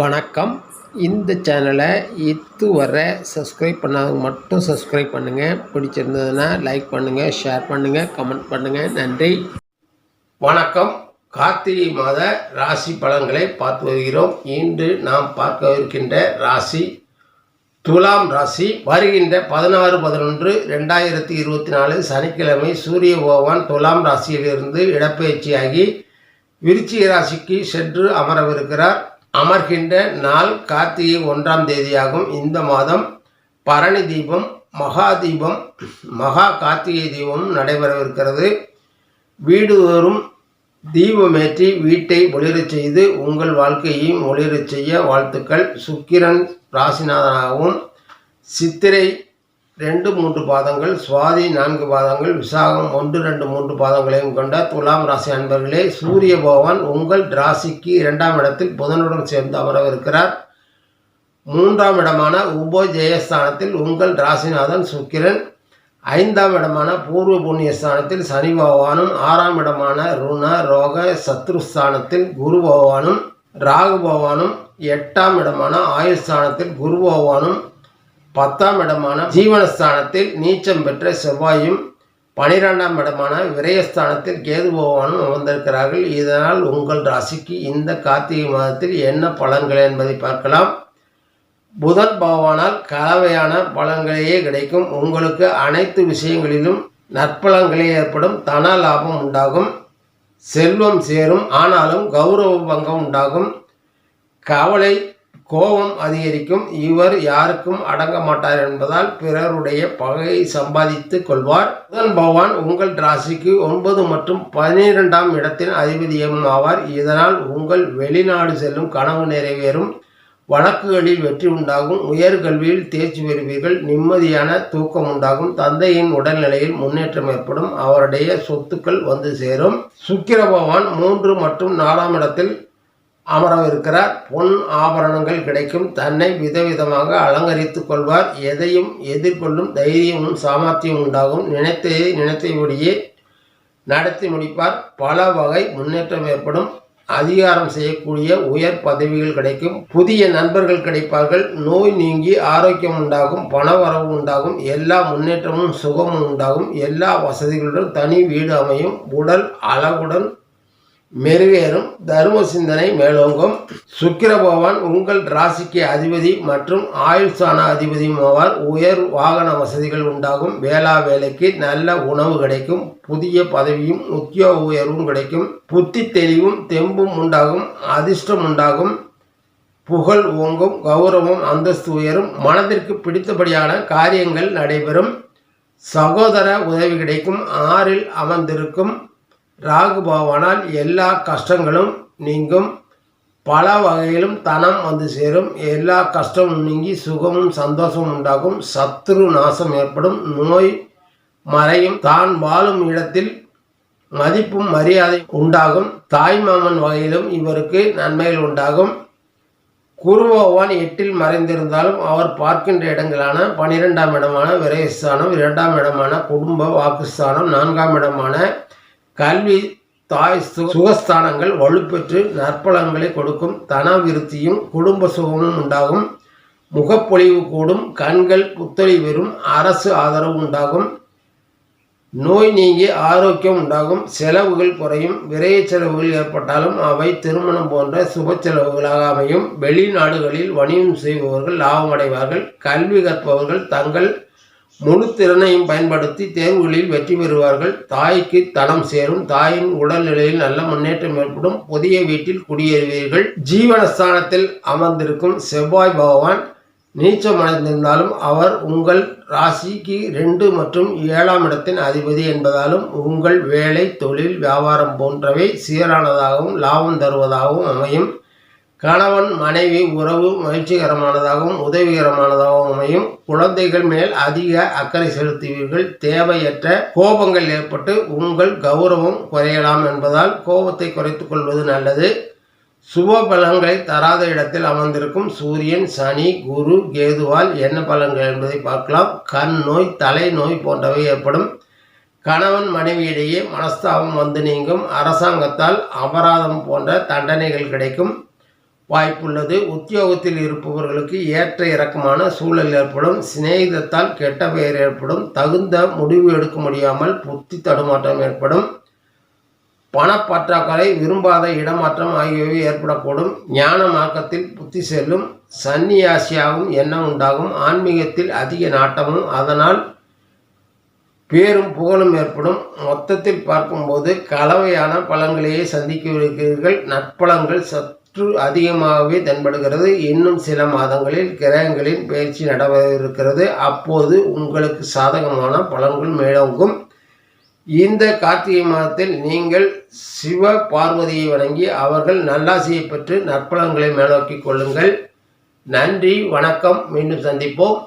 வணக்கம். இந்த சேனலை இதுவரை சப்ஸ்கிரைப் பண்ணாதவங்க மட்டும் சப்ஸ்கிரைப் பண்ணுங்கள் பிடிச்சிருந்ததுன்னா லைக் பண்ணுங்கள் ஷேர் பண்ணுங்கள் கமெண்ட் பண்ணுங்கள் நன்றி. வணக்கம். கார்த்திகை மாத ராசி பலன்களை பார்த்து வருகிறோம். இன்று நாம் பார்க்கவிருக்கின்ற ராசி துலாம் ராசி. வருகின்ற பதினாறு பதினொன்று ரெண்டாயிரத்தி இருபத்தி நாலு சனிக்கிழமை சூரிய பகவான் துலாம் ராசியிலிருந்து இடப்பெயர்ச்சியாகி விருச்சிக ராசிக்கு சென்று அமரவிருக்கிறார். அமர்கின்ற நாள் கார்த்திகை ஒன்றாம் தேதியாகும். இந்த மாதம் பரணி தீபம் மகா தீபம் மகா கார்த்திகை தீபம் நடைபெறவிருக்கிறது. வீடுதோறும் தீபமேற்றி வீட்டை ஒளிரச் செய்து உங்கள் வாழ்க்கையையும் ஒளிரச் செய்ய வாழ்த்துக்கள். சுக்கிரன் ராசிநாதனாகவும் சித்திரை ரெண்டு மூன்று பாதங்கள் சுவாதி நான்கு பாதங்கள் விசாகம் ஒன்று ரெண்டு மூன்று பாதங்களையும் கொண்ட துலாம் ராசி அன்பர்களே சூரிய பகவான் உங்கள் ராசிக்கு இரண்டாம் இடத்தில் புதனுடன் சேர்ந்து அமரவிருக்கிறார். மூன்றாம் இடமான உபஜெயஸ்தானத்தில் உங்கள் ராசிநாதன் சுக்கிரன். ஐந்தாம் இடமான பூர்வ புண்ணிய ஸ்தானத்தில் சனி பகவானும் ஆறாம் இடமான ருண ரோக சத்ருஸ்தானத்தில் குரு பகவானும் ராகு பகவானும் எட்டாம் இடமான ஆயுஸ்தானத்தில் குரு பகவானும் பத்தாம் இடமான ஜீவனஸ்தானத்தில் நீச்சம் பெற்ற செவ்வாயும் பனிரெண்டாம் இடமான விரயஸ்தானத்தில் கேது பகவானும் அமர்ந்திருக்கிறார்கள். இதனால் உங்கள் ராசிக்கு இந்த கார்த்திகை மாதத்தில் என்ன பலன்கள் என்பதை பார்க்கலாம். புதன் பகவானால் கலவையான பலன்களையே கிடைக்கும். உங்களுக்கு அனைத்து விஷயங்களிலும் நற்பலன்களே ஏற்படும். தன லாபம் உண்டாகும். செல்வம் சேரும். ஆனாலும் கௌரவ பங்கம் உண்டாகும். கவலை கோபம் அதிகரிக்கும். இவர் யாருக்கும் அடங்க மாட்டார் என்பதால் பிறருடைய பகையை சம்பாதித்து கொள்வார். புதன் பகவான் உங்கள் ராசிக்கு ஒன்பது மற்றும் பனிரெண்டாம் இடத்தின் அதிபதியும் ஆவார். இதனால் உங்கள் வெளிநாடு செல்லும் கனவு நிறைவேறும். வழக்குகளில் வெற்றி உண்டாகும். உயர்கல்வியில் தேர்ச்சி பெறுவீர்கள். நிம்மதியான தூக்கம் உண்டாகும். தந்தையின் உடல்நிலையில் முன்னேற்றம் ஏற்படும். அவருடைய சொத்துக்கள் வந்து சேரும். சுக்கிர பகவான் மூன்று மற்றும் நாலாம் இடத்தில் அமரவிருக்கிறார் பொன் ஆபரணங்கள் கிடைக்கும். தன்னை விதவிதமாக அலங்கரித்துக் கொள்வார். எதையும் எதிர்கொள்ளும் தைரியமும் சாமர்த்தியம் உண்டாகும். நினைத்ததை நினைத்தபடியே நடத்தி முடிப்பார். பல வகை முன்னேற்றம் ஏற்படும். அதிகாரம் செய்யக்கூடிய உயர் பதவிகள் கிடைக்கும். புதிய நண்பர்கள் கிடைப்பார்கள். நோய் நீங்கி ஆரோக்கியம் உண்டாகும். பணவரவு உண்டாகும். எல்லா முன்னேற்றமும் சுகமும் உண்டாகும். எல்லா வசதிகளுடன் தனி வீடு அமையும். உடல் அழகுடன் மெருகேறும் தர்ம சிந்தனை மேலோங்கும். சுக்கிர பகவான் உங்கள் ராசிக்கு அதிபதி மற்றும் ஆயுள் ஸ்தான அதிபதியும் ஆவார். உயர் வாகன வசதிகள் உண்டாகும். வேளா வேலைக்கு நல்ல உணவு கிடைக்கும். புதிய பதவியும் உத்தியோக உயர்வும் கிடைக்கும். புத்தி தெளிவும் தெம்பும் உண்டாகும். அதிர்ஷ்டம் உண்டாகும். புகழ் ஓங்கும். கௌரவம் அந்தஸ்து உயரும். மனதிற்கு பிடித்தபடியான காரியங்கள் நடைபெறும். சகோதர உதவி கிடைக்கும். ஆறில் அமர்ந்திருக்கும். ராகு பகவானால் எல்லா கஷ்டங்களும் நீங்கும். பல வகையிலும் தனம் வந்து சேரும். எல்லா கஷ்டமும் நீங்கி சுகமும் சந்தோஷமும் உண்டாகும். சத்துரு நாசம் ஏற்படும். நோய் மறையும். தான் வாழும் இடத்தில் மதிப்பும் மரியாதை உண்டாகும். தாய்மாமன் வகையிலும் இவருக்கு நன்மைகள் உண்டாகும். குரு பகவான் எட்டில் மறைந்திருந்தாலும் அவர் பார்க்கின்ற இடங்களான பனிரெண்டாம் இடமான விரயஸ்தானம் இரண்டாம் இடமான குடும்ப வாக்குஸ்தானம் நான்காம் இடமான கல்வி தாய் சுகஸ்தானங்கள் வலுப்பெற்று நற்பலன்களை கொடுக்கும் தன விருத்தியும் குடும்ப சுகமும் உண்டாகும். முகப்பொழிவு கூடும் கண்கள் புத்தொழி பெறும் அரசு ஆதரவு உண்டாகும். நோய் நீங்கி ஆரோக்கியம் உண்டாகும். செலவுகள் குறையும் விரைய செலவுகள் ஏற்பட்டாலும் அவை திருமணம் போன்ற சுப செலவுகளாக அமையும். வெளிநாடுகளில் வணிகம் செய்பவர்கள் லாபம் அடைவார்கள் கல்வி கற்பவர்கள் தங்கள் முழு திறனையும் பயன்படுத்தி தேர்வுகளில் வெற்றி பெறுவார்கள். தாய்க்கு தளம் சேரும். தாயின் உடல்நிலையில் நல்ல முன்னேற்றம் ஏற்படும். புதிய வீட்டில் குடியேறுவீர்கள் ஜீவனஸ்தானத்தில் அமர்ந்திருக்கும் செவ்வாய் பகவான் நீச்சமடைந்திருந்தாலும் அவர் உங்கள் ராசிக்கு ரெண்டு மற்றும் ஏழாம் இடத்தின் அதிபதி என்பதாலும் உங்கள் வேலை தொழில் வியாபாரம் போன்றவை சீரானதாகவும் லாபம் தருவதாகவும் அமையும். கணவன் மனைவி உறவு மகிழ்ச்சிகரமானதாகவும் உதவிகரமானதாகவும் அமையும். குழந்தைகள் மேல் அதிக அக்கறை செலுத்துவீர்கள். தேவையற்ற கோபங்கள் ஏற்பட்டு உங்கள் கௌரவம் குறையலாம் என்பதால் கோபத்தை குறைத்துக் கொள்வது நல்லது. சுப பலன்களை தராத இடத்தில் அமர்ந்திருக்கும் சூரியன் சனி குரு கேதுவால் என்ன பலன்கள் என்பதை பார்க்கலாம். கண் நோய் தலை நோய் போன்றவை ஏற்படும். கணவன் மனைவியிடையே மனஸ்தாபம் வந்து நீங்கும். அரசாங்கத்தால் அபராதம் போன்ற தண்டனைகள் கிடைக்கும். வாய்ப்புள்ளது. உத்தியோகத்தில் இருப்பவர்களுக்கு ஏற்ற இறக்கமான சூழல் ஏற்படும். சிநேகிதத்தால் கெட்ட பெயர் ஏற்படும். தகுந்த முடிவு எடுக்க முடியாமல் புத்தி தடுமாற்றம் ஏற்படும். பணப்பற்றாக்குறை விரும்பாத இடமாற்றம் ஆகியவை ஏற்படக்கூடும். ஞான மார்க்கத்தில் புத்தி செல்லும். சன்னியாசியாகவும் எண்ணம் உண்டாகும். ஆன்மீகத்தில் அதிக நாட்டமும் அதனால் பேரும் புகழும் ஏற்படும். மொத்தத்தில் பார்க்கும்போது கலவையான பலன்களையே சந்திக்கிறீர்கள் சத் சற்று அதிகமாகவே தென்படுகிறது. இன்னும் சில மாதங்களில் கிரகங்களின் பயிற்சி நடவிருக்கிறது அப்போது உங்களுக்கு சாதகமான பலன்கள் மேலோங்கும். இந்த கார்த்திகை மாதத்தில் நீங்கள் சிவ பார்வதியை வணங்கி அவர்கள் நல்லாசியை பெற்று நற்பலன்களை மேலோக்கிக் கொள்ளுங்கள். நன்றி வணக்கம். மீண்டும் சந்திப்போம்.